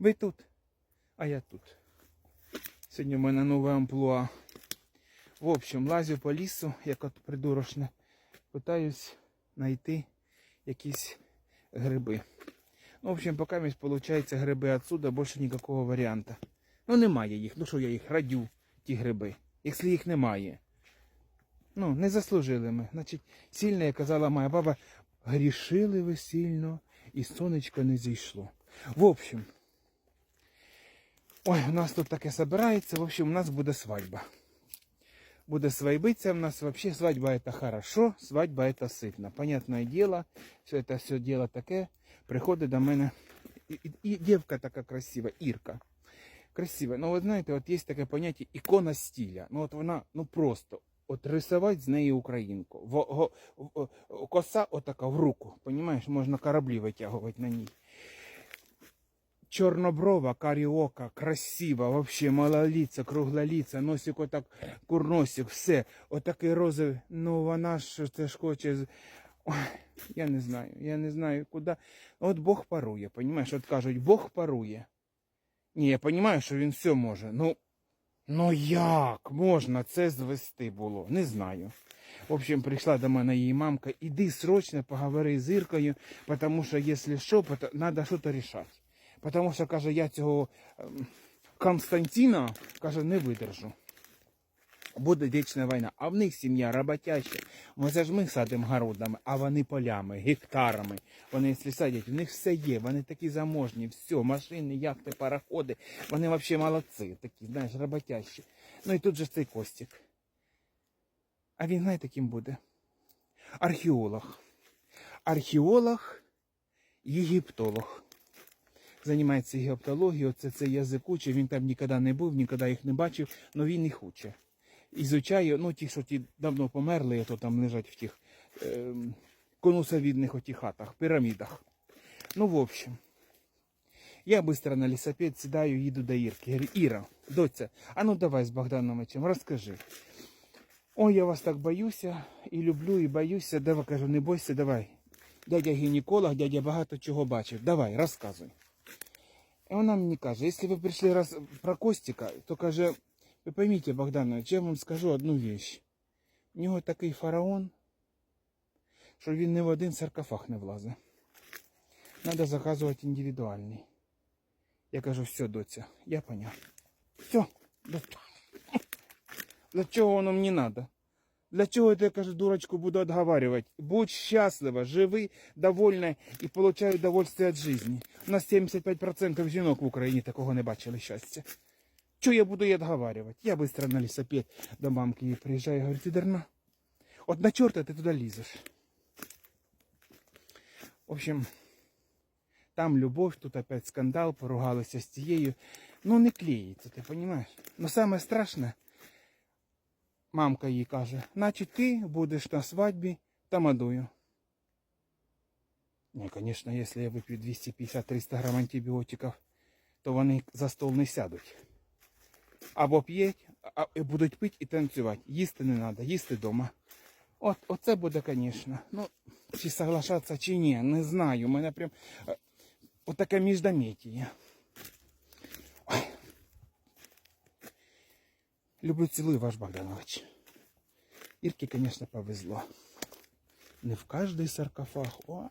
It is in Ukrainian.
Ви тут, а я тут. Сьогодні в мене нове амплуа. В общем, лазю по лісу, як от придурочне, питаюсь знайти якісь гриби. Ну, в общем, поки виходить гриби отсюда, більше ніякого варіанта. Ну, немає їх. Ну що я їх радю, ті гриби. Якщо їх немає. Ну, не заслужили ми. Значить, сильно, як казала моя баба, грішили ви сильно, і сонечко не зійшло. В общем, ой, у нас тут таке собирається. В общем, у нас буде свадьба. Буде свадьбиться, у нас вообще свадьба это хорошо, свадьба это сытно. Понятное дело, все это все дело таке. Приходить до мене і, і, і дівка така красива, Ірка. Красива. Ну, ви знаєте, от є таке поняття ікона стиля. Ну, от вона, ну просто, от рисувати з неї українку. В, го- в- о- коса отака в руку, понімаєш, можна кораблі витягувати на ній. Чорноброва, каріока, красива, вообще малоліця, круглоліця, носик отак, курносик, все. Отакий розовий. Ну вона ж це ж хоче. Ой, я не знаю, я не знаю куди. От Бог парує, понімаєш? От кажуть, Бог парує. Ні, я розумію, що він все може. Ну, ну як можна це звести було? Не знаю. В общем, прийшла до мене її мамка, іди срочно поговори з Іркою, тому що, якщо що, треба щось рішати. Потому що, каже, я цього ем, Константина, каже, не видержу. Буде вічна війна. А в них сім'я роботяща. Ми це ж ми садимо городами, а вони полями, гектарами. Вони, якщо садять, у них все є, вони такі заможні, все, машини, яхти, пароходи. Вони взагалі молодці, такі, знаєш, роботящі. Ну і тут же цей Костік. А він, знаєте, ким буде? Археолог. Археолог, єгиптолог займається єгиптологією, це цей язикучий, він там ніколи не був, ніколи їх не бачив, але він їх уче. Ізучає, ну ті, що ті давно померли, то там лежать в тих е, конусовідних хатах, пірамідах. Ну, в общем, я швидко на лісопед сідаю, їду до Ірки. Говорю, Іра, доця, а ну давай з Богдановичем, розкажи. Ой, я вас так боюся, і люблю, і боюся. Давай кажу, не бойся, давай. Дядя гінеколог, дядя багато чого бачив. Давай, розказуй. І вона мені каже, якщо ви прийшли раз про Костика, то каже, ви поймите, Богданович, я вам скажу одну вещь. У нього такий фараон, що він не в один саркофаг не влазить. Надо заказувати індивідуальний. Я кажу, все, доця, я поняв. Все, доця. Для чого воно мені надо? Для чого я, кажу, дурочку буду отговаривать? Будь счастлива, живи, довольна і получай удовольствие від життя. У нас 75% жінок в Україні такого не бачили щастя. Чого я буду її отговаривать? Я быстро на лісопед до мамки її приїжджаю, говорю, ти дарна. От на чорта ти туди лізеш. В общем, там любов, тут опять скандал, поругалися з тією. Ну не клеїться, ти розумієш? Но саме страшне, мамка їй каже, значить ти будеш на свадьбі тамадою. Ні, звісно, якщо я вип'ю 250-300 грам антибіотиків, то вони за стол не сядуть. Або п'ють, а будуть пити і танцювати. Їсти не треба, їсти вдома. От, оце буде, звісно. Ну, чи соглашатися, чи ні, не знаю. У мене прям е, отаке міждометіє. Люблю цілую, ваш Богданович. Ірки, звісно, повезло. Не в кожний саркофаг. Ой.